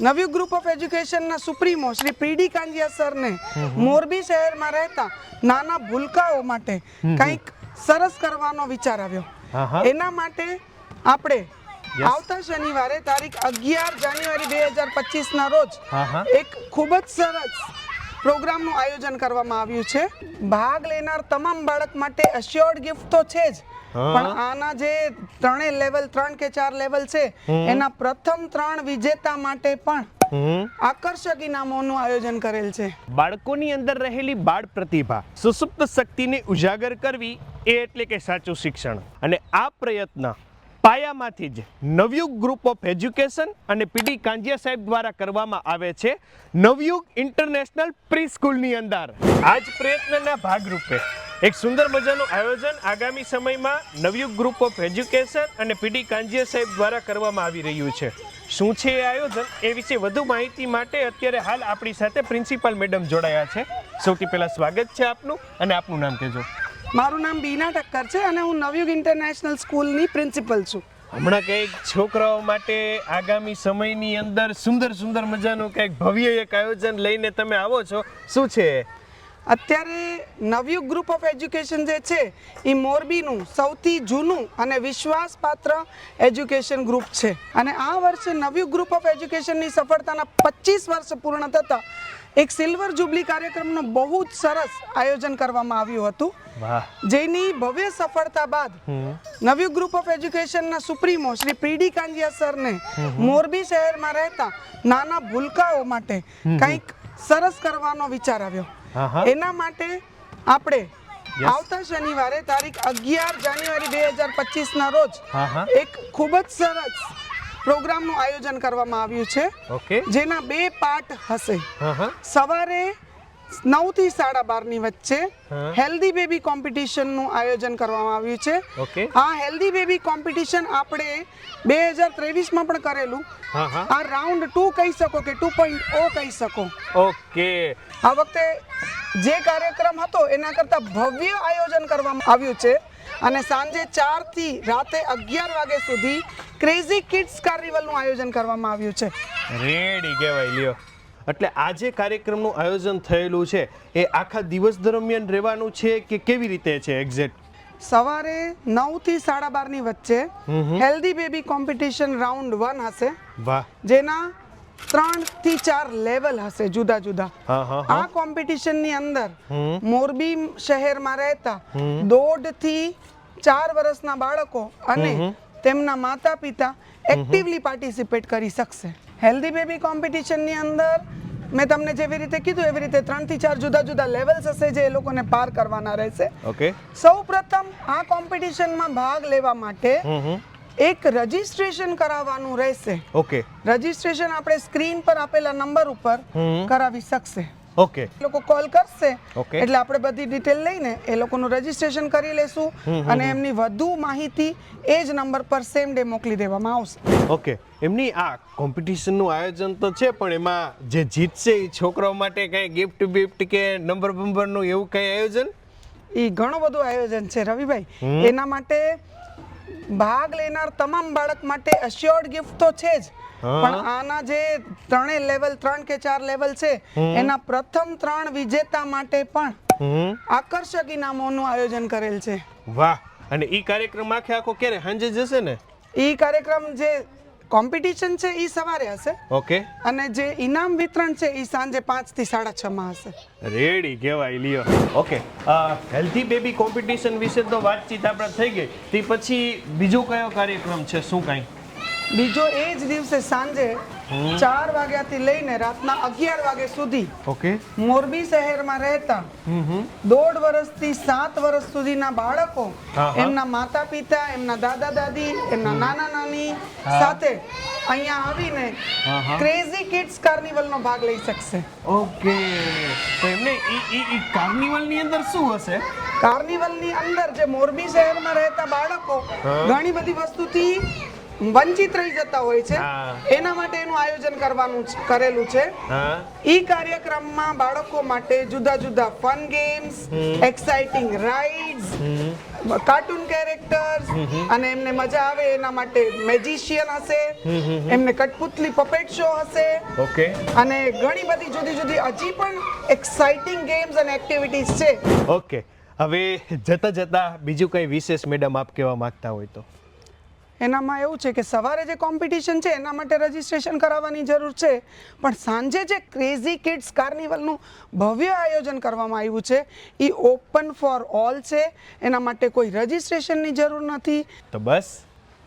Navyug group of એજ્યુકેશનના supremo Shri PD Kanjiya સરને મોરબી શહેરમાં રહેતા નાના ભૂલકાઓ માટે કંઈક સરસ કરવાનો વિચાર આવ્યો. એના માટે આપણે આવતા શનિવારે તારીખ અગિયાર જાન્યુઆરી બે હજાર પચીસના રોજ. એક ખૂબ જ સરસ પ્રોગ્રામનું આયોજન કરવામાં આવ્યું છે. ભાગ લેનાર તમામ બાળક માટે અશ્યોર્ડ ગિફ્ટ તો છે જ. પણ આના જે ત્રણેય લેવલ ત્રણ કે ચાર લેવલ છે એના પ્રથમ ત્રણ વિજેતા માટે પણ આકર્ષક ઇનામોનું આયોજન કરેલ છે. બાળકોની અંદર રહેલી બાળ પ્રતિભા સુસુપ્ત શક્તિને ઉજાગર કરવી એ એટલે કે સાચું શિક્ષણ. અને આ પ્રયત્ન પાયામાંથી જ નવયુગ ગ્રુપ ઓફ એજ્યુકેશન અને પીડી કાંજિયા સાહેબ દ્વારા કરવામાં આવે છે. નવયુગ ઇન્ટરનેશનલ પ્રી સ્કૂલની અંદર. આ જ પ્રયત્નના ભાગરૂપે એક સુંદર મજાનું આયોજન આગામી સમયમાં નવયુગ ગ્રુપ ઓફ એજ્યુકેશન અને પીડી કાંજિયા સાહેબ દ્વારા કરવામાં આવી રહ્યું છે. શું છે એ આયોજન? એ વિશે વધુ માહિતી માટે અત્યારે હાલ આપણી સાથે પ્રિન્સિપાલ મેડમ જોડાયા છે. સૌથી પહેલાં સ્વાગત છે આપનું અને આપનું નામ કહેજો. મારું નામ બીના ઠક્કર છે અને હું નવયુગ ઇન્ટરનેશનલ સ્કૂલની પ્રિન્સિપલ છું. હમણાં કંઈક છોકરાઓ માટે આગામી સમયની અંદર સુંદર સુંદર મજાનું કંઈક ભવ્ય એક આયોજન લઈને તમે આવો છો. શું છે? અત્યારે નવયુગ ગ્રુપ ઓફ એજ્યુકેશન જે છે એ મોરબીનું સૌથી જૂનું અને વિશ્વાસપાત્ર એજ્યુકેશન ગ્રુપ છે. અને આ વર્ષે નવયુગ ગ્રુપ ઓફ એજ્યુકેશનની સફળતાના પચીસ વર્ષ પૂર્ણ થતાં એક સિલ્વર જુબલી કાર્યક્રમનું બહુ જ સરસ આયોજન કરવામાં આવ્યું હતું. જેની ભવ્ય સફળતા બાદ નવ્યુ ગ્રુપ ઓફ એજ્યુકેશનના સુપ્રીમો શ્રી પીડી કાંજિયા સરને મોરબી શહેરમાં રહેતા નાના ભૂલકાઓ માટે કંઈક સરસ કરવાનો વિચાર આવ્યો. એના માટે આપણે આવતા શનિવારે તારીખ અગિયાર જાન્યુઆરી બે હજાર પચીસના રોજ. એક ખૂબ જ સરસ પ્રોગ્રામનું આયોજન કરવામાં આવ્યું છે. ઓકે. જેના બે પાર્ટ હશે. સવારે નવથી સાડા બારની વચ્ચે. હેલ્ધી બેબી કોમ્પિટિશનનું આયોજન કરવામાં આવ્યું છે. ઓકે. આ હેલ્ધી બેબી કોમ્પિટિશન આપણે બે હજાર ત્રેવીસમાં પણ કરેલું. આ રાઉન્ડ ટુ કહી શકો કે ટુ પોઈન્ટ ઓ કહી શકો? ઓકે. આ વખતે જે કાર્યક્રમ હતો એના કરતાં ભવ્ય આયોજન કરવામાં આવ્યું છે. અને સાંજે ચારથી રાતે અગિયાર વાગ્યા સુધી ક્રેઝી કિડ્સ કાર્નિવલનું આયોજન કરવામાં આવ્યું છે. રેડી કહેવાય લ્યો. એટલે આ જે કાર્યક્રમનું આયોજન થયેલું છે. એ આખા દિવસ દરમિયાન રહેવાનું છે કે કેવી રીતે છે એક્ઝેક્ટ સવારે નવથી સાડા બારની વચ્ચે healthy baby competition round one હશે. જેના ત્રણથી ચાર લેવલ હશે જુદા જુદા. આ કોમ્પિટિશનની અંદર મોરબી શહેરમાં રહેતા દોઢથી ચાર વર્ષના બાળકો અને તેમના માતા પિતા એક્ટિવલી પાર્ટિસિપેટ કરી શકશે. હેલ્ધી બેબી કોમ્પિટિશનની અંદર મેં તમને જેવી રીતે કીધું એવી રીતે ત્રણથી ચાર જુદા જુદા લેવલ્સ હશે જે એ લોકોને પાર કરવાના રહેશે. ઓકે સૌ પ્રથમ આ કોમ્પિટિશનમાં ભાગ લેવા માટે એક રજીસ્ટ્રેશન કરાવવાનું રહેશે. ઓકે. રજીસ્ટ્રેશન આપણે સ્ક્રીન પર આપેલા નંબર ઉપર કરાવી શકશે. ઓકે. લોકો કોલ કરશે. એટલે આપણે બધી ડિટેલ લઈને એ લોકોનું રજીસ્ટ્રેશન કરી લેશું અને એમની વધુ માહિતી એ જ નંબર પર સેમ ડે મોકલી દેવામાં આવશે. ઓકે. એમની આ કોમ્પિટિશનનું આયોજન તો છે પણ એમાં જે જીતશે એ છોકરાઓ માટે કંઈ ગિફ્ટ બિફ્ટ કે નંબર બંબરનું એવું કંઈ આયોજન? એ ઘણું બધું આયોજન છે રવિભાઈ. એના માટે ભાગ લેનાર તમામ બાળક માટે અશ્યોર્ડ ગિફ્ટ તો છે જ. પણ આના જે ત્રણેય લેવલ ત્રણ કે ચાર લેવલ છે એના પ્રથમ ત્રણ વિજેતા માટે પણ આકર્ષક ઇનામોનું આયોજન કરેલ છે. વાહ. અને ઈ કાર્યક્રમ આખે આખો ક્યારે? સાંજે જશે ને? એ કાર્યક્રમ જે કોમ્પિટિશન છે એ સવારે હશે. ઓકે અને જે ઇનામ વિતરણ છે એ સાંજે પાંચથી સાડા છ માં હશે. રેડી કહેવાય લ્યો. ઓકે હેલ્ધી બેબી કોમ્પિટિશન વિશે તો વાતચીત આપણે થઈ ગઈ. તે પછી બીજો કયો કાર્યક્રમ છે? શું કાંઈ? બીજો એ જ દિવસે સાંજે ચાર વાગ્યાથી લઈને રાતના અગિયાર વાગ્યા સુધી ઓકે. મોરબી શહેરમાં રહેતા દોઢ વર્ષથી સાત વર્ષ સુધીના બાળકો. એમના માતા પિતા એમના દાદા દાદી એમના નાના નાની સાથે અહીંયા આવીને. ક્રેઝી કિડ્સ કાર્નિવલનો ભાગ લઈ શકશે. ઓકે. તો એમને ઈ ઈ ઈ કાર્નિવલની અંદર શું હશે? કાર્નિવલની અંદર જે મોરબી શહેરમાં રહેતા બાળકો ઘણી બધી વસ્તુથી વંચિત રહી જતા હોય છે. એના માટે એનું આયોજન કરવાનું કરેલું છે. ઈ કાર્યક્રમમાં બાળકો માટે જુદા જુદા fun games exciting rides cartoon characters અને એમને મજા આવે એના માટે મેજિશિયન હશે. એમને કઠપુતલી પપેટ શો હશે. ઓકે. અને ઘણી બધી જુદી જુદી હજી પણ એક્સાઇટિંગ ગેમ્સ અને એક્ટિવિટીઝ છે. ઓકે. હવે જતા જતા બીજું કંઈ વિશેષ મેડમ આપ કહેવા માંગતા હોય તો? એનામાં એવું છે કે સવારે જે કોમ્પિટિશન છે, એના માટે રજીસ્ટ્રેશન કરાવવાની જરૂર છે. પણ સાંજે જે ક્રેઝી કિડ્સ કાર્નિવલનું ભવ્ય આયોજન કરવામાં આવ્યું છે એ ઓપન ફોર ઓલ છે. એના માટે કોઈ રજીસ્ટ્રેશનની જરૂર નથી. તો બસ,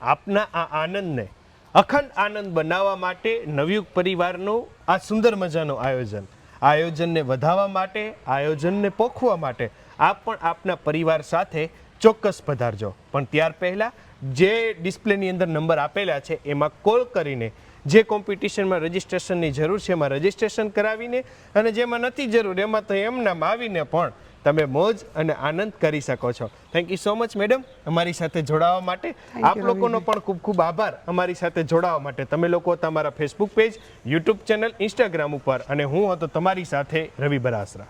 આપના આ આનંદને અખંડ આનંદ બનાવવા માટે નવયુગ પરિવારનું આ સુંદર મજાનું આયોજન. આયોજનને વધારવા માટે, આયોજનને પોખવા માટે આપ પણ આપના પરિવાર સાથે ચોક્કસ પધારજો. પણ ત્યાર પહેલાં જે ડિસ્પ્લેની અંદર નંબર આપેલા છે એમાં કોલ કરીને જે કોમ્પિટિશનમાં રજિસ્ટ્રેશનની જરૂર છે એમાં રજિસ્ટ્રેશન કરાવીને અને જેમાં નથી જરૂર એમાં તો એમનામ આવીને પણ તમે મોજ અને આનંદ કરી શકો છો. Thank you so much madam અમારી સાથે જોડાવા માટે આપ લોકોનો પણ ખૂબ ખૂબ આભાર. અમારી સાથે જોડાવા માટે તમે લોકો તમારા Facebook page YouTube channel Instagram ઉપર અને હું હતો તમારી સાથે રવિ બરાસરા.